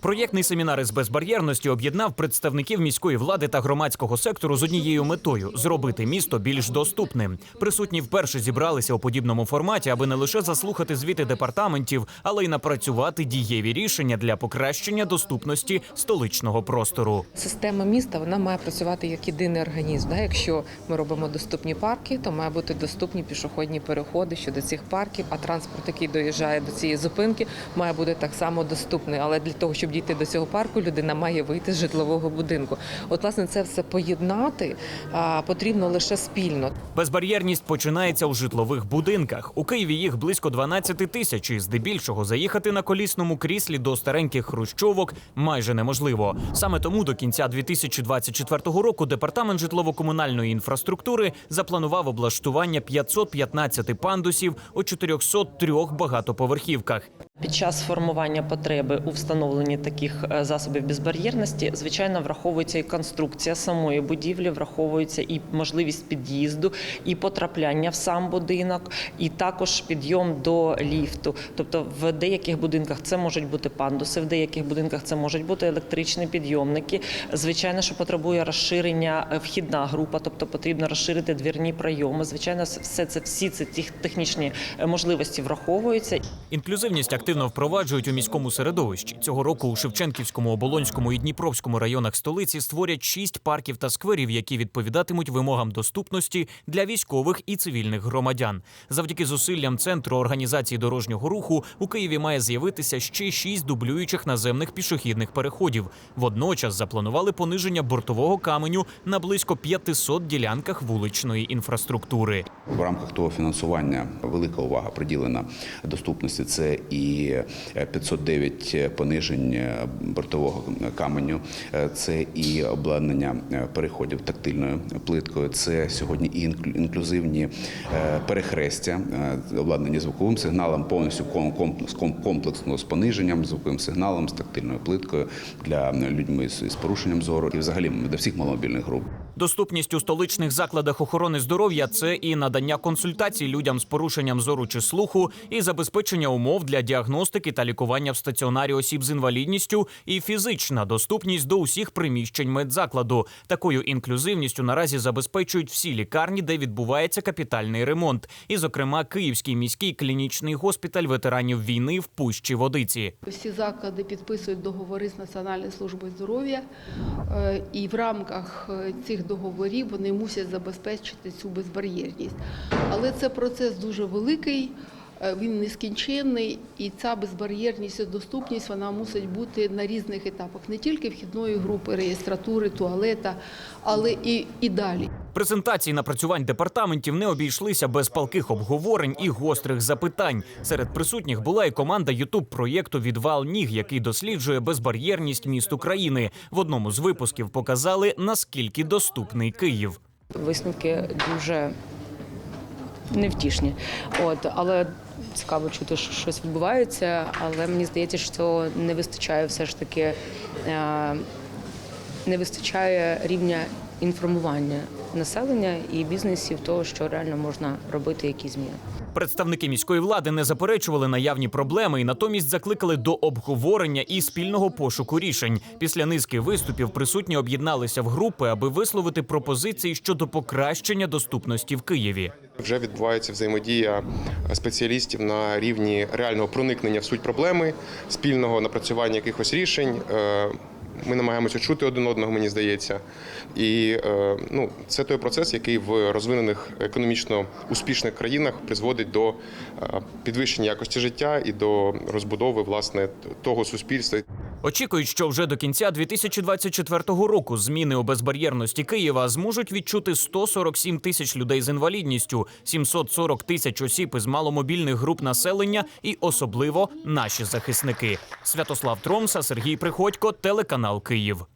Проєктний семінар із безбар'єрності об'єднав представників міської влади та громадського сектору з однією метою зробити місто більш доступним. Присутні вперше зібралися у подібному форматі, аби не лише заслухати звіти департаментів, але й напрацювати дієві рішення для покращення доступності столичного простору. Система міста вона має працювати як єдиний організм. Да? Якщо ми робимо доступні парки, то має бути доступні пішохідні переходи щодо цих парків. А транспорт, який доїжджає до цієї зупинки, має бути так само доступний. Але для того, щоб дійти до цього парку, людина має вийти з житлового будинку. От, власне, це все поєднати потрібно лише спільно. Безбар'єрність починається у житлових будинках. У Києві їх близько 12 тисяч. І здебільшого заїхати на колісному кріслі до стареньких хрущовок майже неможливо. Саме тому до кінця 2024 року департамент житлово-комунальної інфраструктури запланував облаштування 515 пандусів у 403 багатоповерхівках. Під час формування потреби у встановленні таких е, засобів безбар'єрності, звичайно, враховується і конструкція самої будівлі, враховується і можливість під'їзду, і потрапляння в сам будинок, і також підйом до ліфту. Тобто, в деяких будинках це можуть бути пандуси, в деяких будинках це можуть бути електричні підйомники. Звичайно, що потребує розширення е, вхідна група, тобто потрібно розширити двірні прийоми. Звичайно, все це всі ці тех- технічні е, можливості враховуються. Інклюзивність активно впроваджують у міському середовищі. Цього року у Шевченківському, Оболонському і Дніпровському районах столиці створять шість парків та скверів, які відповідатимуть вимогам доступності для військових і цивільних громадян. Завдяки зусиллям центру організації дорожнього руху у Києві має з'явитися ще шість дублюючих наземних пішохідних переходів. Водночас запланували пониження бортового каменю на близько 500 ділянках вуличної інфраструктури. В рамках того фінансування велика увага приділена доступності. Це і 509 понижень е, бортового каменю, е, це і обладнання е, переходів тактильною плиткою. Це сьогодні і інклю- інклюзивні е, перехрестя, е, обладнані звуковим сигналом, повністю ком- комплексно з пониженням, звуковим сигналом, з тактильною плиткою для людьми з порушенням зору і взагалі для всіх маломобільних груп. Доступність у столичних закладах охорони здоров'я це і надання консультацій людям з порушенням зору чи слуху, і забезпечення умов для діагностики та лікування в стаціонарі осіб з інвалідністю, і фізична доступність до усіх приміщень медзакладу. Такою інклюзивністю наразі забезпечують всі лікарні, де відбувається капітальний ремонт, і, зокрема, Київський міський клінічний госпіталь ветеранів війни в Пущі Водиці. Всі заклади підписують договори з Національною службою здоров'я, е, і в рамках е, цих договорів вони мусять забезпечити цю безбар'єрність. Але це процес дуже великий. Е, Він нескінченний, і ця безбар'єрність і доступність вона мусить бути на різних етапах, не тільки вхідної групи, реєстратури, туалета, але і, і далі. Презентації напрацювань департаментів не обійшлися без палких обговорень і гострих запитань. Серед присутніх була і команда ютуб проєкту Відвал ніг, який досліджує безбар'єрність міст України. В одному з випусків показали наскільки доступний Київ. Висновки дуже невтішні. От, але цікаво чути, що щось відбувається, але мені здається, що не вистачає все ж таки, е, не вистачає рівня інформування населення і бізнесів того, що реально можна робити якісь зміни. Представники міської влади не заперечували наявні проблеми і натомість закликали до обговорення і спільного пошуку рішень. Після низки виступів присутні об'єдналися в групи, аби висловити пропозиції щодо покращення доступності в Києві. Вже відбувається взаємодія спеціалістів на рівні реального проникнення в суть проблеми, спільного напрацювання якихось рішень. Е, Ми намагаємося чути один одного, мені здається. І е, ну, це той процес, який в розвинених економічно успішних країнах призводить до е, підвищення якості життя і до розбудови власне того суспільства. Очікують, що вже до кінця 2024 року зміни у безбар'єрності Києва зможуть відчути 147 тисяч людей з інвалідністю, 740 тисяч осіб із маломобільних груп населення і особливо наші захисники. Святослав Тромса, Сергій Приходько, телеканал Київ.